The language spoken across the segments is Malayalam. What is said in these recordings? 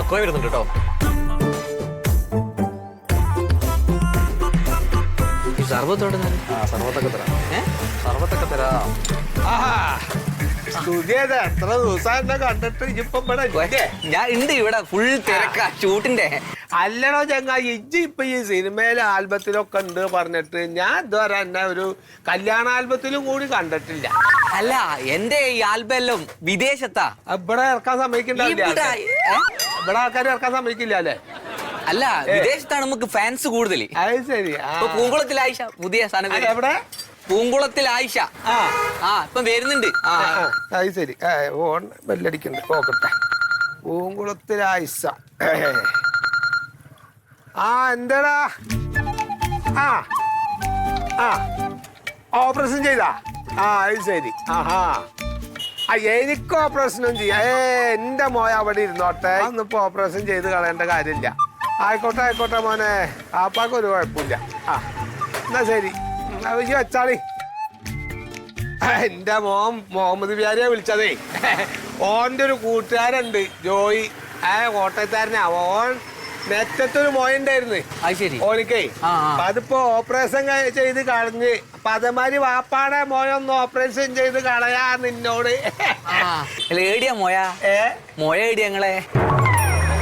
ഉറക്കമായി വരുന്നുണ്ട് കേട്ടോ. സർവത്തോടെ സർവത്തൊക്കെ തരാം? സർവത്തൊക്കെ തരാം. സ്തുതിയത് എത്ര ദിവസം എന്നെ കണ്ടിട്ട് ഇപ്പം ഇവിടെ ഇല്ലേ? ഞാൻ ഉണ്ട് ഇവിടെ ഫുൾ തിരക്കാ ഷൂട്ടിന്റെ. അല്ലടോ ചങ്ങ ഇജ്ജ് ഇപ്പൊ ഈ സിനിമയിലെ ആൽബത്തിലൊക്കെ ഉണ്ട് പറഞ്ഞിട്ട് ഞാൻ ഇതുവരെ എന്നെ ഒരു കല്യാണ ആൽബത്തിലും കൂടി കണ്ടിട്ടില്ല. അല്ല എന്റെ ഈ ആൽബം എല്ലാം വിദേശത്താ ഇവിടെ ഇറക്കാൻ സമ്മതിക്കണ്ടാവില്ല ഇവിടെ, ഏ? ഇവിടെ ആൾക്കാർ ഇറക്കാൻ സമ്മതിക്കില്ല അല്ലേ? അല്ല വിദേശത്താണ് നമുക്ക് ഫാൻസ് കൂടുതൽ അത് ശരി ആ. ഇപ്പൊ പൂങ്കുളത്തിൽ ആയിഷ പുതിയ സാധനം എവിടെ? പൂങ്കുളത്തിൽ ആയിഷ. ആ. ആ ഇപ്പൊ വരുന്നുണ്ട്. ആ. അത് ശരി. ഓൺ ബെല്ലടിക്കണ്ട് നോക്കട്ടെ പൂങ്കുളത്തിൽ ആയിഷ. ആ എന്താടാ? ആ ആ. ഓപ്പറേഷൻ ചെയ്താ? ആ അത് ശരി. ആഹാ. ആ എനിക്ക് ഓപ്പറേഷനും ചെയ്യാം. ഏ എന്റെ മോയ അവിടെ ഇരുന്നോട്ടെ. ഒന്നിപ്പോ ഓപ്പറേഷൻ ചെയ്ത് കളയേണ്ട കാര്യമില്ല. ആയിക്കോട്ടെ ആയിക്കോട്ടെ മോനെ. ആപ്പാക്ക് ഒരു കുഴപ്പമില്ല. ആ എന്നാ ശരി. എന്നാ ഇയ്യ് വെച്ചാളി എന്റെ മോൻ മുഹമ്മദ് ബിയാരിയെ വിളിച്ചതേ. ഓന്റെ ഒരു കൂട്ടുകാരുണ്ട് ജോയി. ആ കോട്ടയത്താരനാ ഓൻ നെറ്റത്തൊരു മോയുണ്ടായിരുന്നു. അത് ശരി. ഓനിക്കേ. അപ്പൊ അതിപ്പോ ഓപ്പറേഷൻ ചെയ്ത് കളഞ്ഞ് അപ്പൊ അതേമാതിരി വാപ്പാടെ മോയൊന്ന് ഓപ്പറേഷൻ ചെയ്ത് കളയാ നിന്നോട്. ഏടിയാ മോയ? ഏ? മോയ ഏടിയാ ഞങ്ങളെ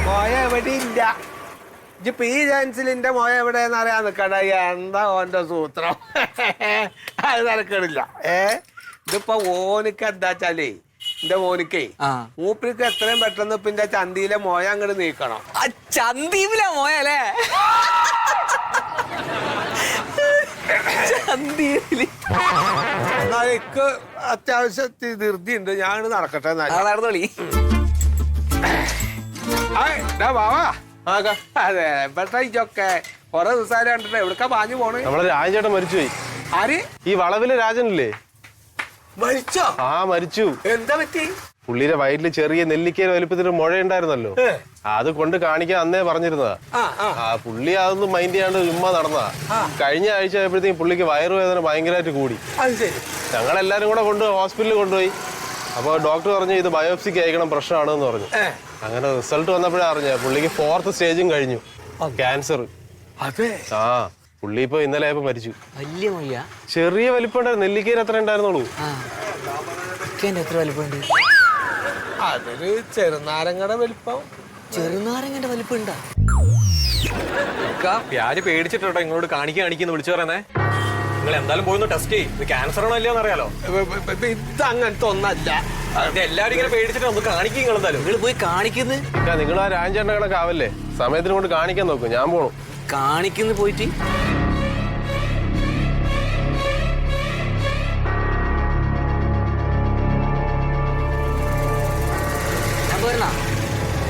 മോയ എവിടെ ഇല്ല ഇപ്പൊ ഈ ചാൻസിലിന്റെ മോയ എവിടെയെന്ന് അറിയാൻ നിൽക്കട എന്താ ഓന്റെ സൂത്രം? അത് നടക്കണില്ല. ഏ? ഇതിപ്പോ ഓനിക്ക് എന്താ വെച്ചാലേ എന്റെ മോനിക്കേ മൂപ്പിക്ക് മൂപ്പർക്ക് എത്രയും പെട്ടെന്ന് പിന്നെ എന്റെ ചന്തിയിലെ മോയ അങ്ങോട്ട് നീക്കണം. ആ ചന്തിയിലെ മോയ അല്ലേ? എന്നാ എനിക്ക് അത്യാവശ്യം ധൃതി ഉണ്ട് ഞാൻ നടക്കട്ടെ നടന്നോളി. ആയ്, അതെ പെട്ടെന്നൊക്കെ കൊറേ ദിവസം കണ്ടിട്ട് എവിടക്കാ പാഞ്ഞു പോണ്? നമ്മളെ രാജേട്ടൻ മരിച്ചുപോയി. ആര്? ഈ വളവിലെ രാജനില്ലേ? മരിച്ചോ? ആ മരിച്ചു. എന്താ പറ്റി? പുള്ളിയുടെ വയറ്റിൽ ചെറിയ നെല്ലിക്കയുടെ വലുപ്പത്തിന് മുഴ ഉണ്ടായിരുന്നല്ലോ അത് കൊണ്ട് കാണിക്കാൻ അന്നേ പറഞ്ഞിരുന്നതാ. ആ പുള്ളി അതൊന്നും മൈൻഡ് ചെയ്യാണ്ട് ചുമ്മാ നടന്നതാ. കഴിഞ്ഞ ആഴ്ച ആയപ്പോഴത്തേക്കും പുള്ളിക്ക് വയറുവേദന ഭയങ്കരമായിട്ട് കൂടി. ഞങ്ങളെല്ലാരും കൂടെ കൊണ്ട് ഹോസ്പിറ്റലിൽ കൊണ്ടുപോയി. അപ്പോൾ ഡോക്ടർ പറഞ്ഞു ഇത് ബയോപ്സിക്ക് അയക്കണം പ്രശ്നമാണെന്ന് പറഞ്ഞു. അങ്ങനെ റിസൾട്ട് വന്നപ്പോഴേ അറിഞ്ഞ പുള്ളിക്ക് ഫോർത്ത് സ്റ്റേജും കഴിഞ്ഞു. ക്യാൻസർ അതെ. ആ പുള്ളി ഇപ്പൊ ഇന്നലെ ആയപ്പോ മരിച്ചു. വലിയ മോയ ചെറിയ വലിപ്പം ഉണ്ടായിരുന്നു നെല്ലിക്കയിൽ എത്ര ഉണ്ടായിരുന്നുള്ളൂ. എത്ര വലിപ്പമുണ്ട്? അതൊരു ചെറുനാരങ്ങയുടെ വലിപ്പം. ചെറുനാരങ്ങന്റെ വലിപ്പം ഉണ്ടാ പ്യാര് പേടിച്ചിട്ടോ ഇങ്ങളോട് കാണിക്കാൻ കാണിക്കുന്നു വിളിച്ചു പറയുന്നേ. നിങ്ങൾ എന്തായാലും പോയി ടെസ്റ്റ് ചെയ്യും. ഇത് ക്യാൻസർ ആണോ അല്ലയോ അറിയാലോ. ഇത് അങ്ങനത്തെ ഒന്നല്ല. ഇത് എല്ലാവരും ഇങ്ങനെ പേടിച്ചിട്ട് ഒന്ന് കാണിക്കും നിങ്ങൾ എന്തായാലും. നിങ്ങൾ പോയി കാണിക്കുന്നു? നിങ്ങൾ ആ രാജേണ്ട ആവല്ലേ? സമയത്തിന് കൊണ്ട് കാണിക്കാൻ നോക്കും ഞാൻ പോണു. കാണിക്കുന്നു പോയിട്ട്?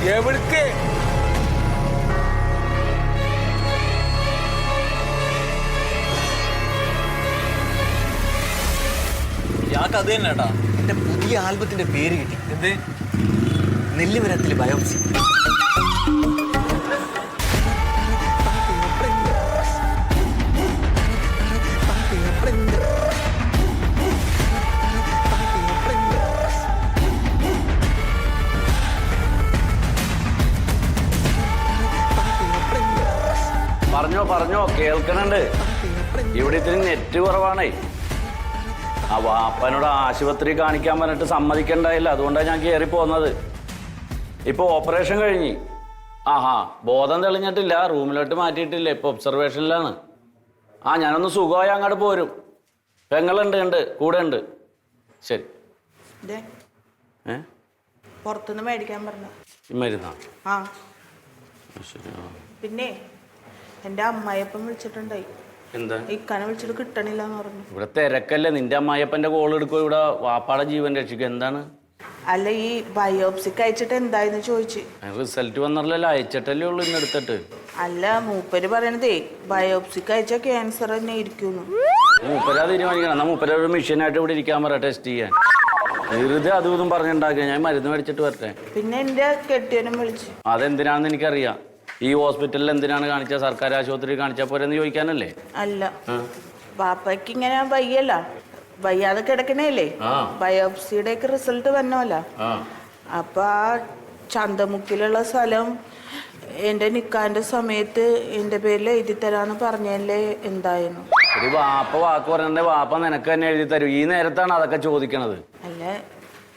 ഞാൻ എവിടക്ക് അത് തന്നെ കേട്ടാ എന്റെ പുതിയ ആൽബത്തിന്റെ പേര് കിട്ടി. എന്ത്? നെല്ലിമരത്തിലെ ബയോപ്സി. പറഞ്ഞോ പറഞ്ഞോ കേൾക്കണുണ്ട്. ഇവിടെ ഇത്തിരി നെറ്റ് കുറവാണേ. ആ വാപ്പനോട് ആശുപത്രി കാണിക്കാൻ പറഞ്ഞിട്ട് സമ്മതിക്കണ്ടായില്ല. അതുകൊണ്ടാണ് ഞാൻ കയറി പോന്നത്. ഇപ്പോൾ ഓപ്പറേഷൻ കഴിഞ്ഞ്. ആഹാ ബോധം തെളിഞ്ഞിട്ടില്ല. റൂമിലോട്ട് മാറ്റിയിട്ടില്ല. ഇപ്പോൾ ഒബ്സർവേഷനിലാണ് ആ ഞാനൊന്ന് സുഖമായി അങ്ങോട്ട് പോരും. പെങ്ങളുണ്ട് ഉണ്ട്. കൂടെ ഉണ്ട്. ശരി. ദേ, ഏ? പുറത്തുനിന്ന് മേടിക്കാൻ പറഞ്ഞു മരുന്നാ? ആ. ശരി. പിന്നെ എന്റെ അമ്മായിയപ്പം വിളിച്ചിട്ടുണ്ടായി. എന്താ? വിളിച്ചിട്ട് കിട്ടണില്ല എന്ന് പറഞ്ഞു. ഇവിടെ തിരക്കല്ലേ. നിന്റെ അമ്മായിയപ്പന്റെ കോൾ എടുക്കുമോ ഇവിടെ? വാപ്പാടെ ജീവൻ രക്ഷിക്കും. എന്താണ്? അല്ല ഈ ബയോപ്സിക്ക് അയച്ചിട്ട് എന്തായെന്ന് ചോദിച്ചു. റിസൾട്ട് വന്നല്ലോ അയച്ചിട്ടല്ലേ ഉള്ളൂ ഇന്ന് എടുത്തിട്ട്. അല്ല മൂപ്പര് പറയണതേ ബയോപ്സിക്ക് അയച്ച ക്യാൻസർ തന്നെ ഇരിക്കുന്നു മൂപ്പരാ തീരുമാനിക്കണം. എന്നാ മൂപ്പര ഒരു മെഷീനായിട്ട് ഇവിടെ ഇരിക്കാൻ പറ ടെസ്റ്റ് ചെയ്യാൻ. വെറുതെ അതും ഇതും പറഞ്ഞുണ്ടാക്കുക. ഞാൻ മരുന്ന് മേടിച്ചിട്ട് വരട്ടെ. പിന്നെ എന്റെ കെട്ടിയനും വിളിച്ചു. അതെന്തിനാണെന്ന് എനിക്കറിയാം. ഈ ഹോസ്പിറ്റലിൽ എന്തിനാണ് കാണിച്ച? സർക്കാർ ആശുപത്രി കാണിച്ചാൽ പോരെന്ന് ചോദിക്കാനല്ലേ? അല്ല. പാപ്പയ്ക്ക് ഇങ്ങനെ വയ്യല്ല. വയ്യാതെ കിടക്കണേലേ. ബയോപ്സിയുടെ ഒക്കെ റിസൾട്ട് വന്നോല്ല ആ. അപ്പൊ ആ ചന്തമുക്കിലുള്ള സ്ഥലം എന്റെ നിക്കാന്റെ സമയത്ത് എന്റെ പേരിൽ എഴുതി തരാന്ന് പറഞ്ഞല്ലേ എന്തായിരുന്നു ഒരു വാപ്പ വാക്ക് പറഞ്ഞ വാപ്പ നിനക്ക് തന്നെ എഴുതി തരും. ഈ നേരത്താണ് അതൊക്കെ ചോദിക്കണത്. അല്ല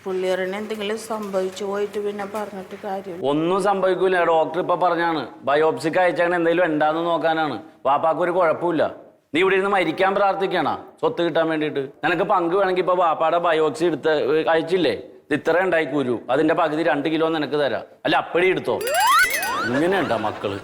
പുള്ളിയറിന് എന്തെങ്കിലും സംഭവിച്ചു പോയിട്ട് പിന്നെ പറഞ്ഞിട്ട് കാര്യമില്ല. ഒന്നും സംഭവിക്കൂല. ഡോക്ടർ ഇപ്പൊ പറഞ്ഞാണ് ബയോപ്സിക്ക് അയച്ചാൽ എന്തെങ്കിലും ഉണ്ടാന്ന് നോക്കാനാണ്. വാപ്പാക്ക് ഒരു കുഴപ്പമില്ല. നീ ഇവിടെ ഇരുന്ന് മരിക്കാൻ പ്രാർത്ഥിക്കണ സ്വത്ത് കിട്ടാൻ വേണ്ടിട്ട് നിനക്ക് പങ്ക് വേണമെങ്കിൽ ഇപ്പൊ വാപ്പാടെ ബയോപ്സി എടുത്ത് അയച്ചില്ലേ? ഇത്ര ഉണ്ടായി കുരു. അതിന്റെ പകുതി രണ്ട് കിലോ നിനക്ക് തരാം. അല്ല അപ്പടി എടുത്തോ. ഇങ്ങനെയുണ്ടാ മക്കൾ?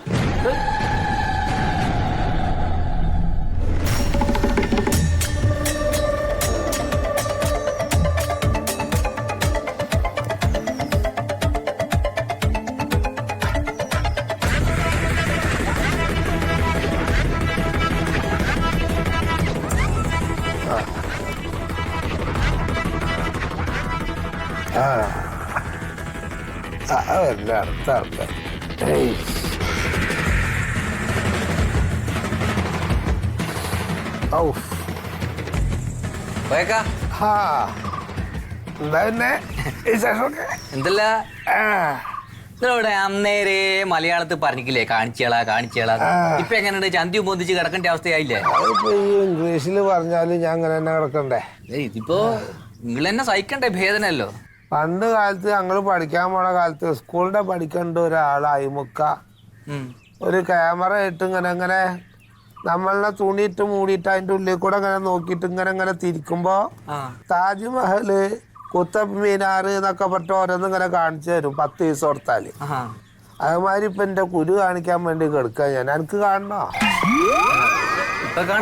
അതല്ല പിന്നെ വിശേഷമൊക്കെ? എന്തല്ല? നിങ്ങളവിടെ അന്നേരെ മലയാളത്തിൽ പറഞ്ഞില്ലേ കാണിച്ചേളാ കാണിച്ചേളാ. ഇപ്പൊ എങ്ങനെയുണ്ട്? ചന്തി പൊന്തിച്ച് കിടക്കേണ്ട അവസ്ഥയായില്ലേ? ഇംഗ്ലീഷിൽ പറഞ്ഞാലും ഞാൻ അങ്ങനെ തന്നെ കിടക്കണ്ടേ? ഇതിപ്പോ നിങ്ങൾ തന്നെ സഹിക്കണ്ടേ? ഭേദനല്ലോ. പണ്ട് കാലത്ത് ഞങ്ങൾ പഠിക്കാൻ പോണ കാലത്ത് സ്കൂളിന്റെ പഠിക്കേണ്ട ഒരാൾ അയിമുക്ക. ഒരു ക്യാമറ ഇട്ട് ഇങ്ങനെ ഇങ്ങനെ നമ്മളെ തുണിയിട്ട് മൂടിയിട്ട് അതിന്റെ ഉള്ളിൽ കൂടെ ഇങ്ങനെ നോക്കിയിട്ട് ഇങ്ങനെ ഇങ്ങനെ തിരിക്കുമ്പോ താജ്മഹൽ കുത്തബ് മീനാർ എന്നൊക്കെ പറഞ്ഞിട്ട് ഓരോന്നും ഇങ്ങനെ കാണിച്ചു തരും പത്ത് ദിവസം കൊടുത്താൽ. ആഹാ. അതുമാതിരി ഇപ്പൊ എന്റെ കുരു കാണിക്കാൻ വേണ്ടി കെടുക്ക ഞാൻ. എനിക്ക് കാണണോ?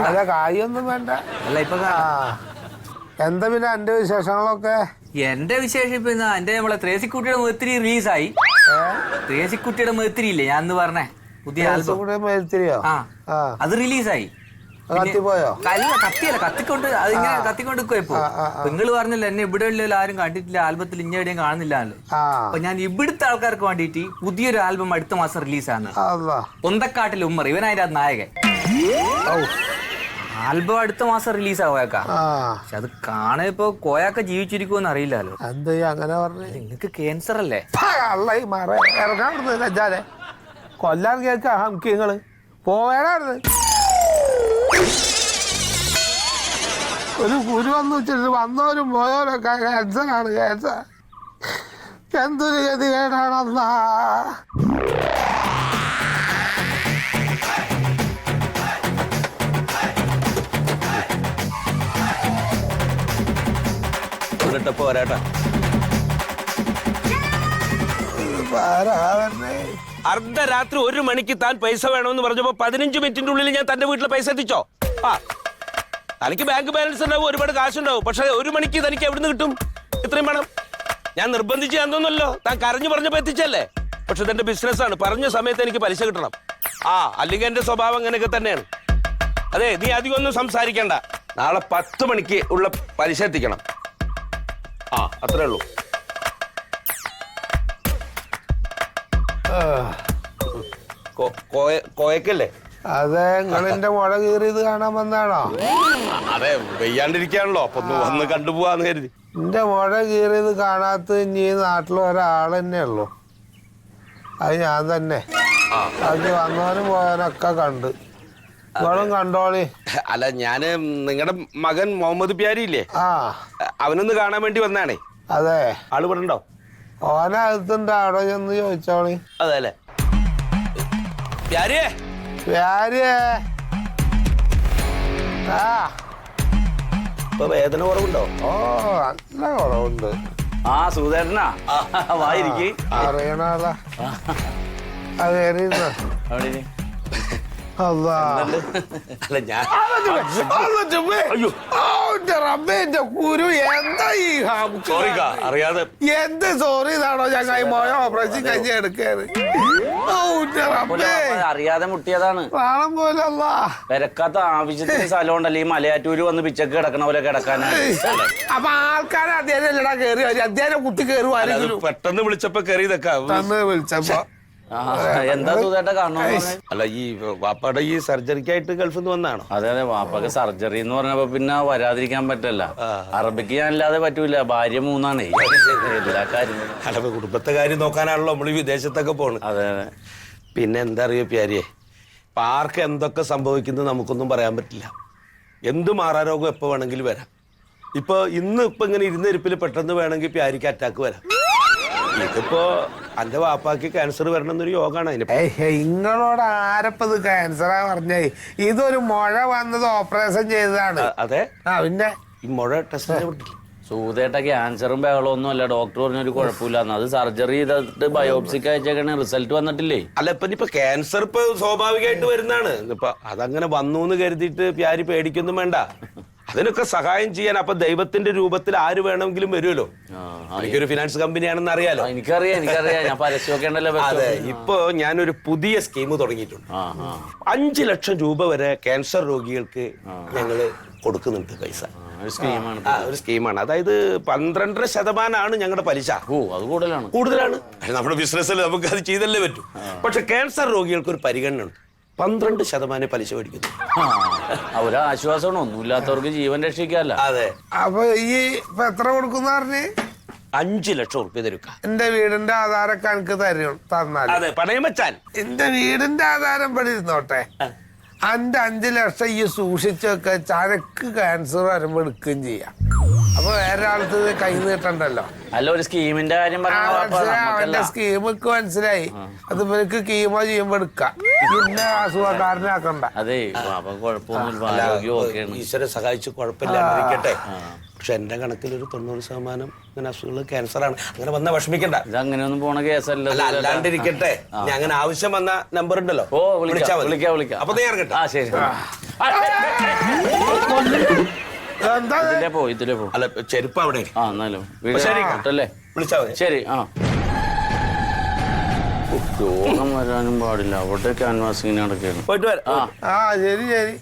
അല്ല കായൊന്നും വേണ്ട. അല്ല ഇപ്പൊ ആ. എന്താ പിന്നെ എന്റെ വിശേഷങ്ങളൊക്കെ? എന്റെ വിശേഷം ഇപ്പൊ ഇന്ന് എന്റെ നമ്മളെ ത്രേസിക്കുട്ടിയുടെ മേത്തിരി റിലീസായി. ത്രേസിക്കുട്ടിയുടെ മേത്തിരി ഇല്ലേ ഞാൻ പറഞ്ഞേ പുതിയ അത് റിലീസായി. അത് കത്തിപ്പോയോ? അല്ല കത്തിയല്ല കത്തിക്കൊണ്ട് അതിങ്ങനെ കത്തിക്കൊണ്ട് ഇപ്പോ. നിങ്ങൾ പറഞ്ഞല്ലോ എന്നെ ഇവിടെ ഉള്ള ആരും കണ്ടിട്ടില്ല ആൽബത്തിൽ ഇന്ന എവിടെയും കാണുന്നില്ലല്ലോ ആ. അപ്പൊ ഞാൻ ഇവിടുത്തെ ആൾക്കാർക്ക് വേണ്ടിയിട്ട് പുതിയൊരു ആൽബം അടുത്ത മാസം റിലീസാണ് പൊന്തക്കാട്ടിൽ ഉമ്മർ ഇവനായിട്ട് നായകൻ. ആൽബം അടുത്ത മാസം റിലീസ് ആവാക്ക ആ. പക്ഷെ അത് കാണാൻ ഇപ്പൊ കോയാക്ക ജീവിച്ചിരിക്കുമെന്ന് അറിയില്ലല്ലോ എന്താ അങ്ങനെ പറഞ്ഞു? നിങ്ങക്ക് ക്യാൻസർ അല്ലേ? മറ. ഇറങ്ങാൻ കൊല്ലാൻ കേൾക്കാ നമുക്ക് നിങ്ങൾ പോവേണായിരുന്നു ഒരു കുരു വന്ന് വെച്ചിട്ട് വന്നവരും പോയവരൊക്കെ ക്യാൻസറാണ് ക്യാൻസർ എന്തൊരു ഗതികേടാണെന്നാ. ഇവിടിട്ട് വരാട്ടാ അർദ്ധരാത്രി ഒരു മണിക്ക് താൻ പൈസ വേണമെന്ന് പറഞ്ഞപ്പോ പതിനഞ്ച് മിനിറ്റിന്റെ ഉള്ളിൽ ഞാൻ തന്റെ വീട്ടിൽ പൈസ എത്തിച്ചോ? ആ. തനിക്ക് ബാങ്ക് ബാലൻസ് ഉണ്ടാവും ഒരുപാട് കാശുണ്ടാവും പക്ഷെ ഒരു മണിക്ക് തനിക്ക് എവിടുന്ന് കിട്ടും? ഇത്രയും വേണം ഞാൻ നിർബന്ധിച്ച് തന്നോന്നല്ലോ താൻ കരഞ്ഞു പറഞ്ഞപ്പോ എത്തിച്ചല്ലേ? പക്ഷെ ഇതെന്റെ ബിസിനസ്സാണ് പറഞ്ഞ സമയത്ത് എനിക്ക് പലിശ കിട്ടണം. ആ അല്ലെങ്കിൽ എന്റെ സ്വഭാവം അങ്ങനെയൊക്കെ തന്നെയാണ്. അതെ നീ അധികം ഒന്നും സംസാരിക്കണ്ട. നാളെ പത്ത് മണിക്ക് ഉള്ള പലിശ എത്തിക്കണം. അത്രേ ഉള്ളൂ. കോ- കോയക്കല്ലേ? അതെ നിങ്ങളെന്റെ മുഴ കീറിയത് കാണാൻ വന്നാണോ അതെ വെയ്യാണ്ടിരിക്കാണല്ലോ അപ്പൊ വന്ന് കണ്ടുപോവാന്ന് കരുതി. എന്റെ മുഴ കീറിയത് കാണാത്ത ഇനി ഈ നാട്ടിൽ ഒരാൾ തന്നെ ഉള്ളു. അത് ഞാൻ തന്നെ. അത് വന്നവനും പോയവനൊക്കെ കണ്ട്. നിങ്ങളും കണ്ടോളി. അല്ല ഞാൻ നിങ്ങളുടെ മകൻ മുഹമ്മദ് പ്യാരി ഇല്ലേ? ആ. അവനൊന്ന് കാണാൻ വേണ്ടി വന്നാണേ. അതെ. ആൾ ഇവിടെ ഉണ്ടോ? ഓനകത്തുണ്ട് അവിടെ ചെന്ന് ചോദിച്ചോളി. അതെ അല്ലേ? പ്യാരിയേ. പ്യാരിയേ. ആ. ഇപ്പൊ വേദന കുറവുണ്ടോ? ഓ നല്ല കുറവുണ്ട്. ആ സുധേട്ടനാ വായിരിക്കും. അറിയണതാ അത് കയറിയിരുന്നോ അവിടെ ഇരി. അല്ലാ അല്ല ഞാൻ അയ്യോ. റബ്ബേ എന്റെ കുരു എന്താ ഈ? സോറി അറിയാതെ എന്ത് സോറി ഇതാണോ ഞങ്ങൾ പോയ ഓപ്പറേഷൻ കഴിഞ്ഞ് എടുക്കാറ് പോലെ അറിയാതെ മുട്ടിയതാണ്. പ്രാണം പോലല്ല പെരക്കാത്ത ആവശ്യത്തിന് സ്ഥലം ഉണ്ടല്ലോ ഈ മലയാറ്റൂര് വന്ന് പിച്ചക്ക് കിടക്കണ പോലെ കിടക്കാനാണ്. അപ്പൊ ആൾക്കാരെ അദ്ദേഹം കേറി. അദ്ദേഹം കുട്ടി അത് പെട്ടെന്ന് വിളിച്ചപ്പോ കയറിയതൊക്കെ തന്ന് വിളിച്ചപ്പോ എന്താ സുഖേട്ട കാണണോ അല്ല ഈ വാപ്പയുടെ ഈ സർജറിക്കായിട്ട് ഗൾഫിൽ നിന്ന് വന്നാണോ? അതെ അതെ വാപ്പക്ക് സർജറി എന്ന് പറഞ്ഞപ്പോ പിന്നെ വരാതിരിക്കാൻ പറ്റല്ല. അറബിക്ക് ഞാൻ അല്ലാതെ പറ്റൂല ഭാര്യ മൂന്നാണ്. എല്ലാ കാര്യങ്ങളും. അല്ല കുടുംബത്തെ കാര്യം നോക്കാനാണല്ലോ നമ്മൾ വിദേശത്തൊക്കെ പോണ്. അതെ അതെ. പിന്നെ എന്താ അറിയോ പ്യാരിയെ? പാർക്ക് ആർക്ക് എന്തൊക്കെ സംഭവിക്കുന്നത് നമുക്കൊന്നും പറയാൻ പറ്റില്ല. എന്ത് മാറാരോഗം എപ്പോ വേണമെങ്കിലും വരാം. ഇപ്പൊ ഇന്ന് ഇപ്പൊ ഇങ്ങനെ ഇരുന്നിരിപ്പിൽ പെട്ടെന്ന് വേണമെങ്കിൽ പ്യാരിക്ക് അറ്റാക്ക് വരാം. ഇതിപ്പോ എന്റെ വാപ്പാക്ക് ക്യാൻസർ വരണം എന്നൊരു യോഗമാണ് അതിന് ഇങ്ങളോട് ആരപ്പത് ക്യാൻസറാ പറഞ്ഞേ? ഇതൊരു മുഴ വന്നത് ഓപ്പറേഷൻ ചെയ്തതാണ്. അതെ? ആ പിന്നെ? ഈ മുഴ ടെസ്റ്റ് സൂതേട്ട ക്യാൻസറും ബഹളവും ഒന്നും അല്ല. ഡോക്ടർ പറഞ്ഞൊരു കുഴപ്പമില്ല. അത് സർജറി ചെയ്തിട്ട് ബയോപ്സിക്ക് അയച്ചേക്കണ. റിസൾട്ട് വന്നിട്ടില്ലേ? അല്ല ഇപ്പൊ ഇപ്പൊ ക്യാൻസർ ഇപ്പൊ സ്വാഭാവികമായിട്ട് വരുന്നതാണ്. ഇപ്പൊ അതങ്ങനെ വന്നു എന്ന് കരുതിയിട്ട് പ്യാരി പേടിക്കൊന്നും വേണ്ട. അതിനൊക്കെ സഹായം ചെയ്യാൻ അപ്പൊ ദൈവത്തിന്റെ രൂപത്തിൽ ആര് വേണമെങ്കിലും വരുമല്ലോ? എനിക്കൊരു ഫിനാൻസ് കമ്പനിയാണെന്ന് അറിയാലോ. എനിക്കറിയാം എനിക്കറിയാം. ഞാൻ പരസ്യമൊക്കെ അതെ. ഇപ്പൊ ഞാനൊരു പുതിയ സ്കീം തുടങ്ങിയിട്ടുണ്ട്. അഞ്ചു ലക്ഷം രൂപ വരെ ക്യാൻസർ രോഗികൾക്ക് ഞങ്ങൾ കൊടുക്കുന്നുണ്ട് പൈസ. ഒരു സ്കീമാണ് അതായത് പന്ത്രണ്ടര ശതമാനമാണ് ഞങ്ങളുടെ പലിശ. ഓ അത് കൂടുതലാണ്. കൂടുതലാണ്. നമ്മുടെ ബിസിനസ്സിൽ നമുക്ക് അത് ചെയ്തല്ലേ പറ്റൂ. പക്ഷെ ക്യാൻസർ രോഗികൾക്ക് ഒരു പരിഗണന ഉണ്ട് പന്ത്രണ്ട് ശതമാനം പലിശ മേടിക്കുന്നു. ആ ഒരു ആശ്വാസമാണ്. ഒന്നുമില്ലാത്തവർക്ക് ജീവൻ രക്ഷിക്കാല്ല. അതെ. അപ്പൊ ഈ ഇപ്പൊ എത്ര കൊടുക്കുന്ന പറഞ്ഞ്? അഞ്ചു ലക്ഷം ഉറുപ്പ്യ തരുക്ക എന്റെ വീടിന്റെ ആധാരൊക്കെ എനിക്ക് തരും തന്നാൽ അതെ പണയം വെച്ചാൽ. എന്റെ വീടിന്റെ ആധാരം ഇവിടെ ഇരുന്നോട്ടെ. അന്റെ അഞ്ചു ലക്ഷം ഈ സൂക്ഷിച്ചു വെക്ക ചരക്ക് ക്യാൻസർ വരുമ്പോ എടുക്കുകയും ചെയ്യാം. അപ്പൊ വേറെ ആൾക്ക് കൈ നീട്ടണ്ടല്ലോ അല്ല ഒരു സ്കീമിന്റെ കാര്യം പറഞ്ഞു മനസ്സിലായി. അവന്റെ സ്കീമൊക്കെ മനസ്സിലായി. അത് ഇവർക്ക് കീമോ ചെയ്യുമ്പോ എടുക്കാം. പിന്നെ അസുഖക്കാരനാക്കണ്ട അതെ അപ്പൊ കുഴപ്പമൊന്നുമില്ല ആരോഗ്യം ഈശ്വരൻ സഹായിച്ച് കുഴപ്പമില്ലാണ്ടിരിക്കട്ടെ പക്ഷെ എന്റെ കണക്കിൽ ഒരു തൊണ്ണൂറ് ശതമാനം ഇങ്ങനെ അസുഖങ്ങൾ ക്യാൻസർ ആണ് അങ്ങനെ വന്ന വിഷമിക്കണ്ട. ഇത് അങ്ങനെയൊന്നും പോണ കേസല്ല. അല്ല അല്ലാണ്ടിരിക്കട്ടെ. ഞാൻ അങ്ങനെ ആവശ്യം വന്ന നമ്പർ ഉണ്ടല്ലോ. ഓ വിളിച്ചാ വിളിക്കാം മതി. വിളിക്കാം വിളിക്കാം. അപ്പൊ നീ ഇറങ്ങട്ടെ. ആ ശരി എന്താ? ഇത്? ഇതിലേ പോ ഇതിലേ പോ. അല്ല ചെരുപ്പ് അവിടെ. ഇരി. ആ എന്നാലും. വീട് ശരി. കേട്ടല്ലേ വിളിച്ചാ മതി. ശരി ആ. രോഗം വരാനും പാടില്ല. അവിടെ ക്യാൻവാസിങ് നടക്കുകയാണ്. പോയിട്ട് വരാം. ആ. ആ ശരി ശരി.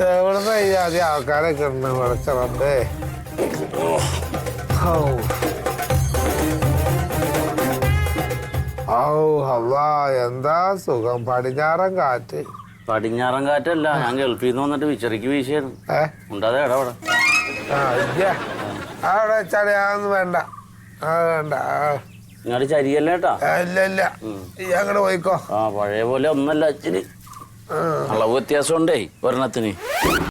എവിടുന്ന ഈ ആദ്യം ആൾക്കാരൊക്കെ ഉണ്ട് വിളച്ചറമ്പേ ഔ. എന്താ സുഖം? പടിഞ്ഞാറൻ കാറ്റ്. പടിഞ്ഞാറൻ കാറ്റല്ല ഞാൻ ഗൾഫിൽ നിന്ന് വന്നിട്ട് വിച്ചറിക്ക് വീശിയായിരുന്നു. ഏ? ഉണ്ടാതെ എടാ ആ ഇല്ല. അവിടെ വെച്ചാൽ അതൊന്നും വേണ്ട. ആ വേണ്ട. ഇങ്ങോട്ട് ചരിയല്ല കേട്ടാ ഇല്ല ഇല്ല. ഈ അങ്ങോട്ട് പോയിക്കോ. ആ പഴയ പോലെ ഒന്നല്ല ഇച്ചിരി ആ. അളവ് വ്യത്യാസം ഉണ്ടേ ഒരെണ്ണത്തിന്.